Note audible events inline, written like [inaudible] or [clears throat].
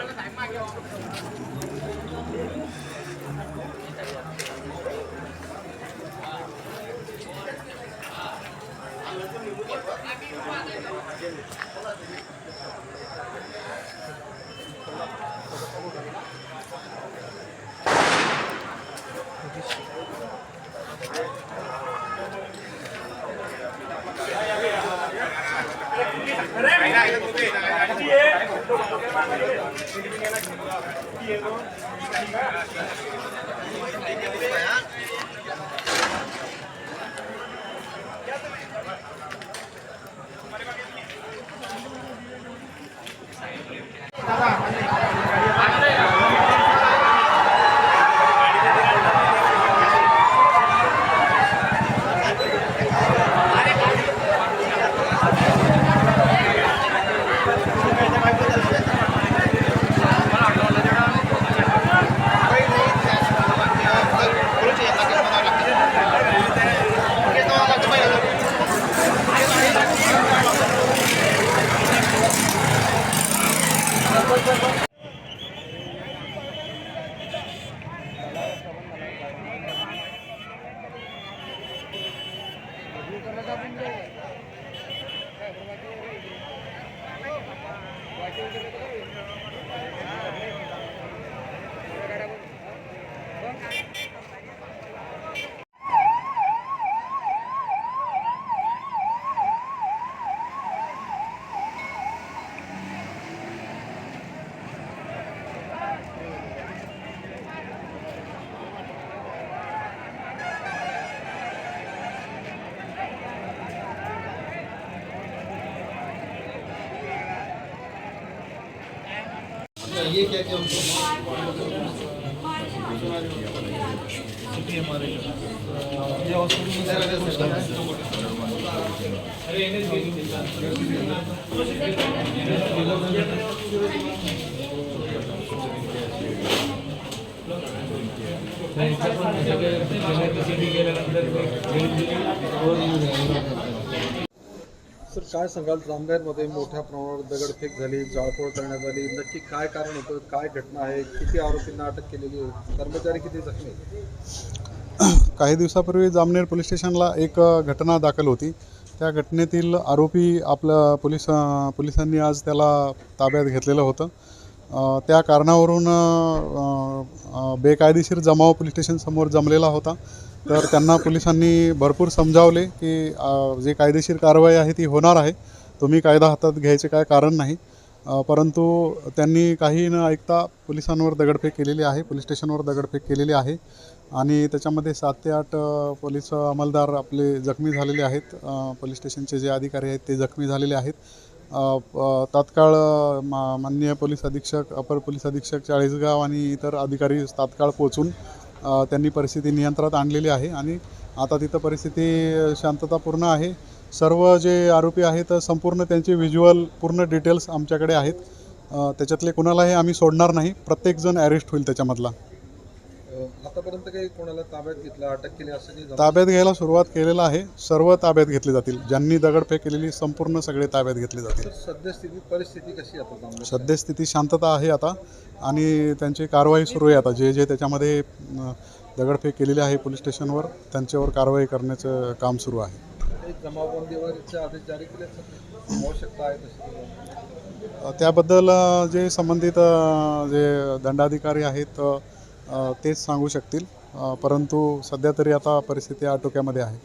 Đây, đây, đây. Gracias. करत आपण जे ये क्या क्या ये हॉस्पिटल गेल्यानंतर सर काय सांगाल? जामनेरमध्ये मोठ्या प्रमाणावर दगडफेक झाली जाळपोळ करण्यात आली. नक्की काय कारण होतं? काय घटना आहे? किती आरोपींना अटक केलेली आहे? कर्मचारी किती जखमी [clears throat] काही दिवसापूर्वी जामनेर पोलीस स्टेशनला एक घटना दाखल होती. त्या घटनेतील आरोपी आपल्या पोलीस पोलिसांनी आज त्याला ताब्यात घेतलेलं होतं. त्या कारणावरून बेकायदेशीर जमाव पोलीस स्टेशनसमोर जमलेला होता. तर त्यांना पोलिसांनी भरपूर समजावले की जे कायदेशीर कारवाई आहे ती होणार आहे. तुम्ही कायदा हातात घ्यायचे काय कारण नाही. परंतु त्यांनी काही न ऐकता पोलिसांवर दगडफेक केलेली आहे पोलीस स्टेशनवर दगडफेक केलेली आहे. आणि त्याच्यामध्ये सात ते आठ पोलीस अंमलदार आपले जखमी झालेले आहेत. पोलीस स्टेशनचे जे अधिकारी आहेत ते जखमी झालेले आहेत. तात्काळ मा माननीय पोलीस अधीक्षक अपर पोलीस अधीक्षक चाळीसगाव आणि इतर अधिकारी तात्काळ पोचून त्यांनी परिस्थिती नियंत्रणात आणलेली आहे आणि आता तिथं परिस्थिती शांततापूर्ण आहे. सर्व जे आरोपी आहेत संपूर्ण त्यांचे व्हिज्युअल पूर्ण डिटेल्स आमच्याकडे आहेत. त्याच्यातले कुणालाही आम्ही सोडणार नाही. प्रत्येकजण अरेस्ट होईल त्याच्यामधला. आतापर्यंत काही कोणाला ताब्यात घेतलं अटक केली असं काही झालं? ताब्यात घ्यायला सुरुवात केलेलं आहे. सर्व ताब्यात घेतले जातील. ज्यांनी दगडफेक केलेली संपूर्ण सगळे ताब्यात घेतले जातील. सर सद्यस्थिती परिस्थिती कशी आहे आता सद्यस्थिती शांतता आहे आता. आणि त्यांची कारवाई सुरू आहे आता. जे जे त्याच्यामध्ये अं, दगडफेक केलेली आहे पोलीस स्टेशनवर त्यांच्यावर कारवाई करण्याचं काम सुरू आहे. काही जमावबंदीवरचे आदेश जारी केले सर आवश्यकता आहे तशी अ, त्याबद्दल अ, जे संबंधित अ, जे दंडाधिकारी आहेत अ, तेच सांगू शकतील. परंतु सध्या तरी आता परिस्थिती आटोक्यामध्ये आहे.